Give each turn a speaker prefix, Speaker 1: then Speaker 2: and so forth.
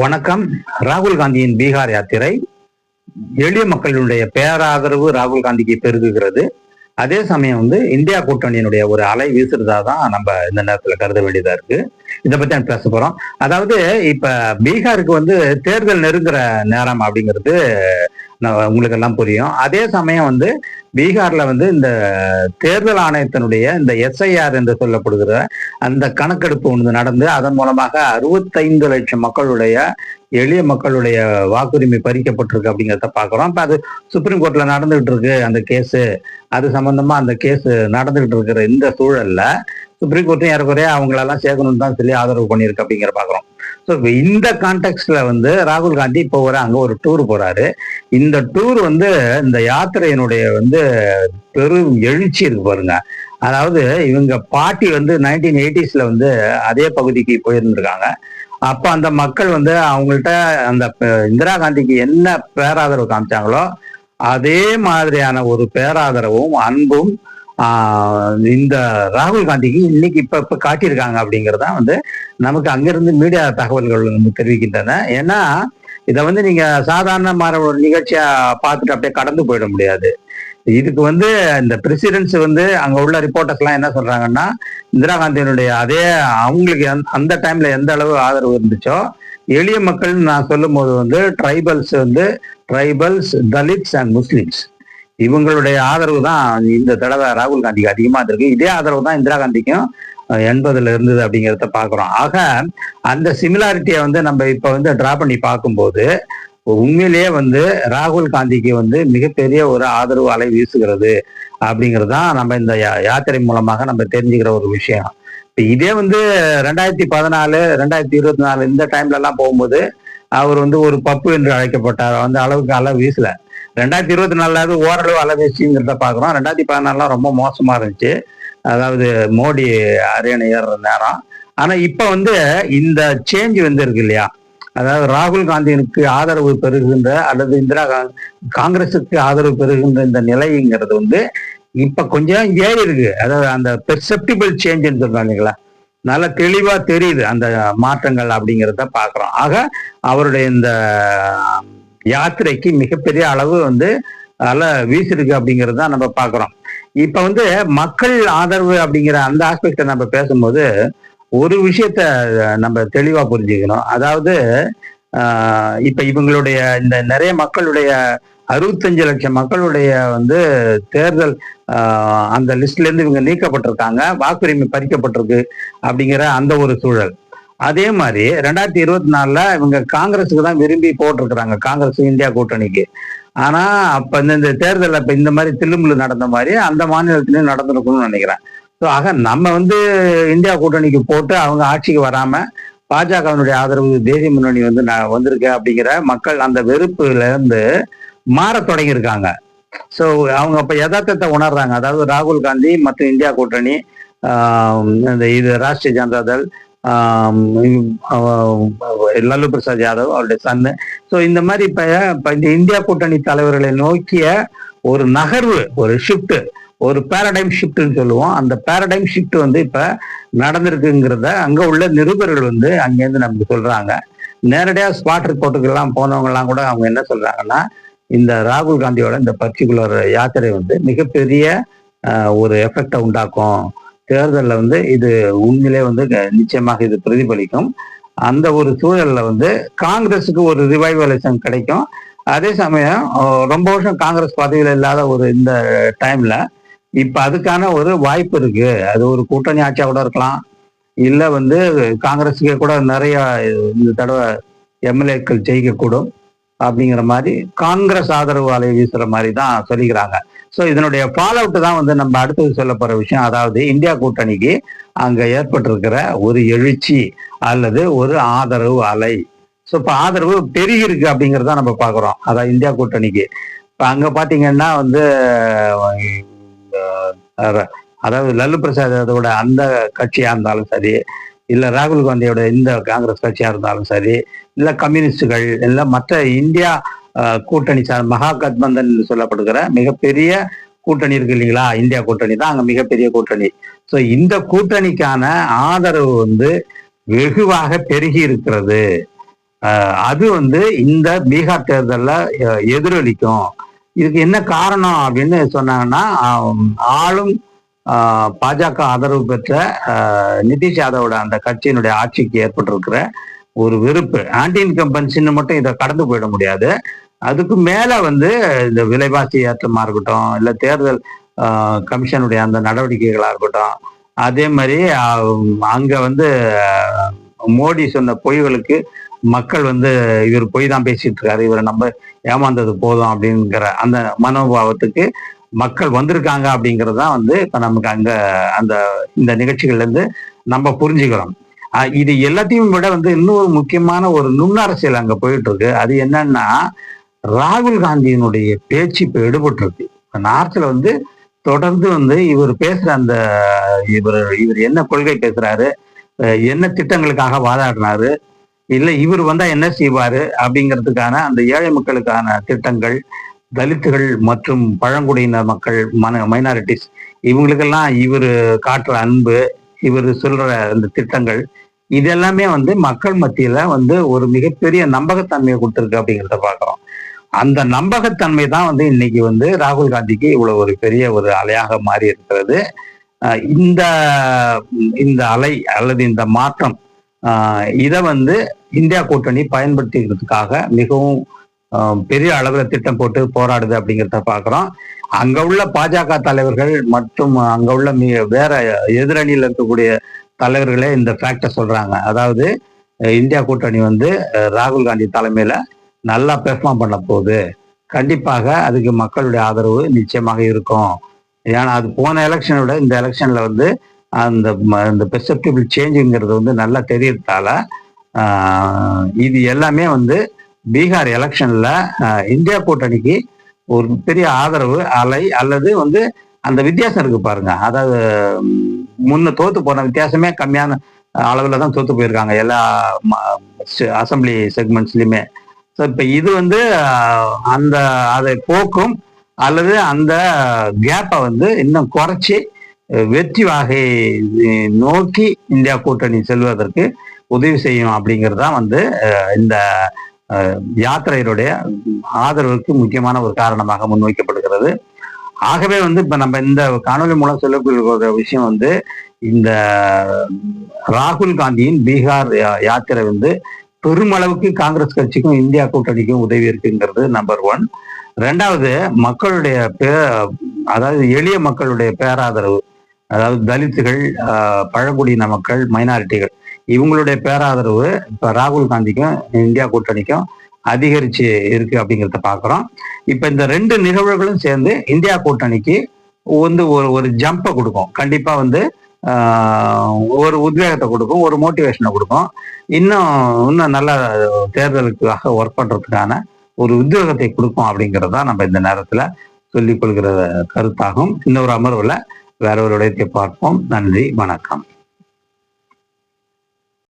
Speaker 1: வணக்கம். ராகுல் காந்தியின் பீகார் யாத்திரை எளிய மக்களுடைய பேராதரவு ராகுல் காந்திக்கு பெருகுகிறது. அதே சமயம் வந்து இந்தியா கூட்டணியினுடைய ஒரு அலை வீசுறதா தான் நம்ம இந்த நேரத்துல கருத வேண்டியதா இருக்கு. இதை பத்தி நான் பேச போறோம். அதாவது இப்ப பீகாருக்கு வந்து தேர்தல் நெருங்குற நேரம் அப்படிங்கிறது உங்களுக்கு எல்லாம் புரியும். அதே சமயம் வந்து பீகார்ல வந்து இந்த தேர்தல் ஆணையத்தினுடைய இந்த எஸ்ஐஆர் என்று சொல்லப்படுகிற அந்த கணக்கெடுப்பு ஒன்று நடந்து அதன் மூலமாக அறுபத்தைந்து லட்சம் மக்களுடைய எளிய மக்களுடைய வாக்குரிமை பறிக்கப்பட்டிருக்கு அப்படிங்கிறத பாக்குறோம் இப்ப அது சுப்ரீம் கோர்ட்ல நடந்துகிட்டு இருக்கு அந்த கேஸ். அது சம்பந்தமா அந்த கேஸ் நடந்துகிட்டு இருக்கிற இந்த சூழல்ல சுப்ரீம் கோர்ட்டும் ஏறக்குறைய அவங்களெல்லாம் சேர்க்கணும்னு தான் சொல்லி ஆதரவு பண்ணியிருக்கு அப்படிங்கிற பாக்குறோம் இந்த கான்டெக்ட்ல வந்து ராகுல் காந்தி இப்போ ஒரு அங்க ஒரு டூர் போறாரு. இந்த டூர் வந்து இந்த யாத்திரையினுடைய வந்து பெரும் எழுச்சி இருக்கு பாருங்க. அதாவது இவங்க பாட்டி வந்து நைன்டீன் எயிட்டிஸ்ல வந்து அதே பகுதிக்கு போயிருந்திருக்காங்க. அப்ப அந்த மக்கள் வந்து அவங்கள்ட்ட அந்த இந்திரா காந்திக்கு என்ன பேராதரவு காமிச்சாங்களோ அதே மாதிரியான ஒரு பேராதரவும் அன்பும் இந்த ராகுல் காந்திக்கு இன்னைக்கு இப்ப இப்ப காட்டியிருக்காங்க அப்படிங்கறத வந்து நமக்கு அங்கிருந்து மீடியா தகவல்கள் வந்து தெரிவிக்கின்றன. ஏன்னா இதை வந்து நீங்க சாதாரணமான ஒரு நிகழ்ச்சியா பார்த்துட்டு அப்படியே கடந்து போயிட முடியாது. இதுக்கு வந்து இந்த பிரசிடென்ஸ் வந்து அங்க உள்ள ரிப்போர்ட்டர்ஸ் எல்லாம் என்ன சொல்றாங்கன்னா இந்திரா காந்தியினுடைய அதே அவங்களுக்கு அந்த- அந்த டைம்ல எந்த அளவு ஆதரவு இருந்துச்சோ எளிய மக்கள் நான் சொல்லும் போது வந்து ட்ரைபல்ஸ் வந்து ட்ரைபல்ஸ் தலித்ஸ் அண்ட் முஸ்லிம்ஸ் இவங்களுடைய ஆதரவு தான் இந்த தடவை ராகுல் காந்திக்கு அதிகமா இருக்கு இதே ஆதரவு தான் இந்திரா காந்திக்கும் எண்பதுல இருந்தது அப்படிங்கிறத பாக்குறோம் ஆக அந்த சிமிலாரிட்டியை வந்து நம்ம இப்ப வந்து டிரா பண்ணி பார்க்கும்போது உண்மையிலேயே வந்து ராகுல் காந்திக்கு வந்து மிகப்பெரிய ஒரு ஆதரவு அலை வீசுகிறது அப்படிங்கிறது தான் நம்ம இந்த யா- யாத்திரை மூலமாக நம்ம தெரிஞ்சுக்கிற ஒரு விஷயம். இப்போ இதே வந்து ரெண்டாயிரத்தி பதினாலு ரெண்டாயிரத்தி இருபத்தி நாலு இந்த டைம்ல எல்லாம் போகும்போது அவர் வந்து ஒரு பப்பு என்று அழைக்கப்பட்டார். அந்த அளவுக்கு அளவு வீசல. ரெண்டாயிரத்தி இருபத்தி நாலாவது ஓரளவு அலை பார்க்குறோம். பாக்குறோம் ரெண்டாயிரத்தி பதினாலாம் ரொம்ப மோசமா இருந்துச்சு. அதாவது மோடி அரியணை ஏறுற நேரம். ஆனா இப்ப வந்து இந்த சேஞ்ச் வந்து இருக்கு இல்லையா? அதாவது ராகுல் காந்தியினுக்கு ஆதரவு பெறுகின்ற அல்லது இந்திரா காந்தி காங்கிரசுக்கு ஆதரவு பெறுகின்ற இந்த நிலைங்கிறது வந்து இப்ப கொஞ்சம் ஏறி இருக்கு. அதாவது அந்த பெர்செப்டிபிள் சேஞ்சுன்னு சொல்றாங்க இல்லைங்களா? நல்லா தெளிவா தெரியுது அந்த மாற்றங்கள் அப்படிங்கிறத பாக்குறோம் ஆக அவருடைய இந்த யாத்திரைக்கு மிகப்பெரிய அளவு வந்து அல வீசிருக்கு அப்படிங்கிறது தான் நம்ம பார்க்குறோம் இப்போ வந்து மக்கள் ஆதரவு அப்படிங்கிற அந்த ஆஸ்பெக்டை நம்ம பேசும்போது ஒரு விஷயத்த நம்ம தெளிவாக புரிஞ்சுக்கணும். அதாவது இப்போ இவங்களுடைய இந்த நிறைய மக்களுடைய அறுபத்தஞ்சு லட்சம் மக்களுடைய வந்து தேர்தல் அந்த லிஸ்ட்ல இருந்து இவங்க நீக்கப்பட்டிருக்காங்க வாக்குரிமை பறிக்கப்பட்டிருக்கு அப்படிங்கிற அந்த ஒரு சூழல். அதே மாதிரி ரெண்டாயிரத்தி இருபத்தி நாலுல இவங்க காங்கிரஸுக்கு தான் விரும்பி போட்டிருக்கிறாங்க காங்கிரஸ் இந்தியா கூட்டணிக்கு. ஆனா அப்ப இந்த- தேர்தல் இப்ப இந்த மாதிரி தில்லுமுள்ளு நடந்த மாதிரி அந்த மாநிலத்திலயும் நடந்திருக்கும்னு நினைக்கிறேன். ஸோ ஆக நம்ம வந்து இந்தியா கூட்டணிக்கு போட்டு அவங்க ஆட்சிக்கு வராம பாஜகவினுடைய ஆதரவு தேசிய முன்னணி வந்து நான் வந்திருக்கு அப்படிங்கிற மக்கள் அந்த வெறுப்புல இருந்து மாறத் தொடங்கியிருக்காங்க. ஸோ அவங்க அப்ப யதார்த்தத்தை உணர்றாங்க. அதாவது ராகுல் காந்தி மற்றும் இந்தியா கூட்டணி இந்த இது ராஷ்டிரிய ஜனதா தள் லல்லு பிரசாத் யாதவ் அவருடைய சன்னு. ஸோ இந்த மாதிரி இப்ப இப்ப இந்த இந்தியா கூட்டணி தலைவர்களை நோக்கிய ஒரு நகர்வு ஒரு ஷிஃப்ட் ஒரு பேரடைம் ஷிஃப்ட்னு சொல்லுவோம். அந்த பேரடைம் ஷிஃப்ட் வந்து இப்ப நடந்திருக்குங்கிறத அங்க உள்ள நிருபர்கள் வந்து அங்கேருந்து நமக்கு சொல்றாங்க. நேரடியா ஸ்பாட் ரிப்போர்ட்டுக்கு எல்லாம் போனவங்க எல்லாம் கூட அவங்க என்ன சொல்றாங்கன்னா இந்த ராகுல் காந்தியோட இந்த பர்டிகுலர் யாத்திரை வந்து மிகப்பெரிய ஒரு எஃபெக்டை உண்டாக்கும். தேர்தலில் வந்து இது உண்மையிலே வந்து நிச்சயமாக இது பிரதிபலிக்கும். அந்த ஒரு சூழல்ல வந்து காங்கிரஸுக்கு ஒரு ரிவைவலிசம் கிடைக்கும். அதே சமயம் ரொம்ப வருஷம் காங்கிரஸ் பதவியில் இல்லாத ஒரு இந்த டைம்ல இப்ப அதுக்கான ஒரு வாய்ப்பு இருக்கு. அது ஒரு கூட்டணி ஆட்சியா கூட இருக்கலாம். இல்ல வந்து காங்கிரஸுக்கே கூட நிறைய இந்த தடவை எம்எல்ஏக்கள் ஜெயிக்கக்கூடும் அப்படிங்கிற மாதிரி காங்கிரஸ் ஆதரவு அலை வீசுற மாதிரி தான் சொல்லிக்கிறாங்க. ஸோ இதனுடைய ஃபாலோ அவுட் தான் வந்து நம்ம அடுத்தது சொல்ல போற விஷயம். அதாவது இந்தியா கூட்டணிக்கு அங்க ஏற்பட்டிருக்கிற ஒரு எழுச்சி அல்லது ஒரு ஆதரவு அலை. ஸோ இப்போ ஆதரவு பெருகிருக்கு அப்படிங்கிறத நம்ம பார்க்குறோம். அதான் இந்தியா கூட்டணிக்கு. இப்போ அங்கே பார்த்தீங்கன்னா வந்து அதாவது லல்லு பிரசாத் யாதவோட அந்த கட்சியா இருந்தாலும் சரி இல்ல ராகுல் காந்தியோட இந்த காங்கிரஸ் கட்சியா இருந்தாலும் சரி இல்லை கம்யூனிஸ்டுகள் இல்லை மற்ற இந்தியா கூட்டணி சார் மகா கத்பந்தன் என்று சொல்லப்படுகிற மிகப்பெரிய கூட்டணி இருக்கு இல்லைங்களா? இந்தியா கூட்டணி தான் அங்க மிகப்பெரிய கூட்டணி. ஸோ இந்த கூட்டணிக்கான ஆதரவு வந்து வெகுவாக பெருகி இருக்கிறது. அது வந்து இந்த பீகார் தேர்தலில் எதிரொலிக்கும். இதுக்கு என்ன காரணம் அப்படின்னு சொன்னாங்கன்னா ஆளும் ஆஹ், பாஜக ஆதரவு பெற்ற ஆஹ், நிதிஷ் யாதவோட அந்த கட்சியினுடைய ஆட்சிக்கு ஏற்பட்டிருக்கிற ஒரு வெறுப்பு. ஆன்டி இன்கம்பன்சின்னு மட்டும் இதை கடந்து போயிட முடியாது. அதுக்கு மேல வந்து இந்த விலைவாசி ஏற்றமா இருக்கட்டும் இல்ல தேர்தல் கமிஷனுடைய அந்த நடவடிக்கைகளா இருக்கட்டும் அதே மாதிரி அங்க வந்து மோடி சொன்ன பொய்களுக்கு மக்கள் வந்து இவர் பொய் தான் பேசிட்டு இருக்காரு இவரை நம்ம ஏமாந்தது போதும் அப்படிங்கிற அந்த மனோபாவத்துக்கு மக்கள் வந்திருக்காங்க அப்படிங்கிறது தான் வந்து இப்ப நமக்கு அங்க அந்த இந்த நிகழ்ச்சிகள்ல இருந்து நம்ம புரிஞ்சுக்கிறோம். இது எல்லாத்தையும் விட வந்து இன்னொரு முக்கியமான ஒரு நுண்ணரசியல் அங்க போயிட்டு இருக்கு. அது என்னன்னா ராகுல் காந்தியினுடைய பேச்சு இப்போ எடுபட்டுருக்கு. இப்போ நார்த்தில் வந்து தொடர்ந்து வந்து இவர் பேசுகிற அந்த இவர் இவர் என்ன கொள்கை பேசுறாரு என்ன திட்டங்களுக்காக வாதாடினாரு இல்லை இவர் வந்தால் என்ன செய்வார் அப்படிங்கிறதுக்கான அந்த ஏழை மக்களுக்கான திட்டங்கள் தலித்துகள் மற்றும் பழங்குடியின மக்கள் மன மைனாரிட்டிஸ் இவங்களுக்கெல்லாம் இவர் காட்டுற அன்பு இவர் சொல்கிற அந்த திட்டங்கள் இதெல்லாமே வந்து மக்கள் மத்தியில் வந்து ஒரு மிகப்பெரிய நம்பகத்தன்மையை கொடுத்துருக்கு அப்படிங்கிறத பார்க்குறோம் அந்த நம்பகத்தன்மை தான் வந்து இன்னைக்கு வந்து ராகுல் காந்திக்கு இவ்வளவு ஒரு பெரிய ஒரு அலையாக மாறி இருக்கிறது. இந்த இந்த அலை அல்லது இந்த மாற்றம் இதை வந்து இந்தியா கூட்டணி பயன்படுத்திக்கிறதுக்காக மிகவும் பெரிய அளவில் திட்டம் போட்டு போராடுது அப்படிங்கிறத பார்க்குறோம். அங்க உள்ள பாஜக தலைவர்கள் மற்றும் அங்க உள்ள மிக வேற எதிரணியில் இருக்கக்கூடிய தலைவர்களே இந்த ஃபேக்டை சொல்றாங்க. அதாவது இந்தியா கூட்டணி வந்து ராகுல் காந்தி தலைமையில நல்லா பெர்ஃபார்ம் பண்ண போகுது கண்டிப்பாக அதுக்கு மக்களுடைய ஆதரவு நிச்சயமாக இருக்கும். ஏன்னா அது போன எலெக்ஷனை விட இந்த எலெக்ஷன்ல வந்து அந்த இந்த அந்த பெர்செப்டிபிள் சேஞ்சுங்கிறது வந்து நல்லா தெரியறதால இது எல்லாமே வந்து பீகார் எலெக்ஷன்ல இந்தியா கூட்டணிக்கு ஒரு பெரிய ஆதரவு அலை அல்லது வந்து அந்த வித்தியாசம் இருக்கு பாருங்க. அதாவது முன்ன தோத்து போன வித்தியாசமே கம்மியான அளவில் தான் தோத்து போயிருக்காங்க. எல்லா அசம்பிளி செக்மெண்ட்ஸ்லையுமே ஸோ இப்போ இது வந்து அந்த அதை போக்கும் அல்லது அந்த கேப்பை வந்து இன்னும் குறைச்சி வெற்றி வகை நோக்கி இந்தியா கூட்டணி செல்வதற்கு உதவி செய்யும் அப்படிங்கிறது தான் வந்து இந்த யாத்திரையருடைய ஆதரவுக்கு முக்கியமான ஒரு காரணமாக முன்வைக்கப்படுகிறது. ஆகவே வந்து இப்ப நம்ம இந்த காணொலி மூலம் சொல்லக்கூடிய விஷயம் வந்து இந்த ராகுல் காந்தியின் பீகார் யா- யாத்திரை வந்து பெருமளவுக்கு காங்கிரஸ் கட்சிக்கும் இந்தியா கூட்டணிக்கும் உதவி இருக்குங்கிறது நம்பர் ஒன் ரெண்டாவது மக்களுடைய பே அதாவது எளிய மக்களுடைய பேராதரவு அதாவது தலித்துகள் ஆஹ், பழங்குடியின மக்கள் மைனாரிட்டிகள் இவங்களுடைய பேராதரவு இப்ப ராகுல் காந்திக்கும் இந்தியா கூட்டணிக்கும் அதிகரிச்சு இருக்கு அப்படிங்கிறத பாக்குறோம். இப்ப இந்த ரெண்டு நிகழ்வுகளும் சேர்ந்து இந்தியா கூட்டணிக்கு வந்து ஒரு ஒரு ஜம்பை கொடுக்கும். கண்டிப்பா வந்து ஒரு உத்வேகத்தை கொடுக்கும் ஒரு மோட்டிவேஷனை கொடுக்கும். இன்னும் இன்னும் நல்ல தேர்தலுக்காக ஒர்க் பண்ணுறதுக்கான ஒரு உத்வேகத்தை கொடுக்கும் அப்படிங்கிறதா நம்ம இந்த நேரத்தில் சொல்லிக் கொள்கிற கருத்தாகும். இன்னொரு அமர்வில் வேற ஒரு விடயத்தை பார்ப்போம். நன்றி வணக்கம்.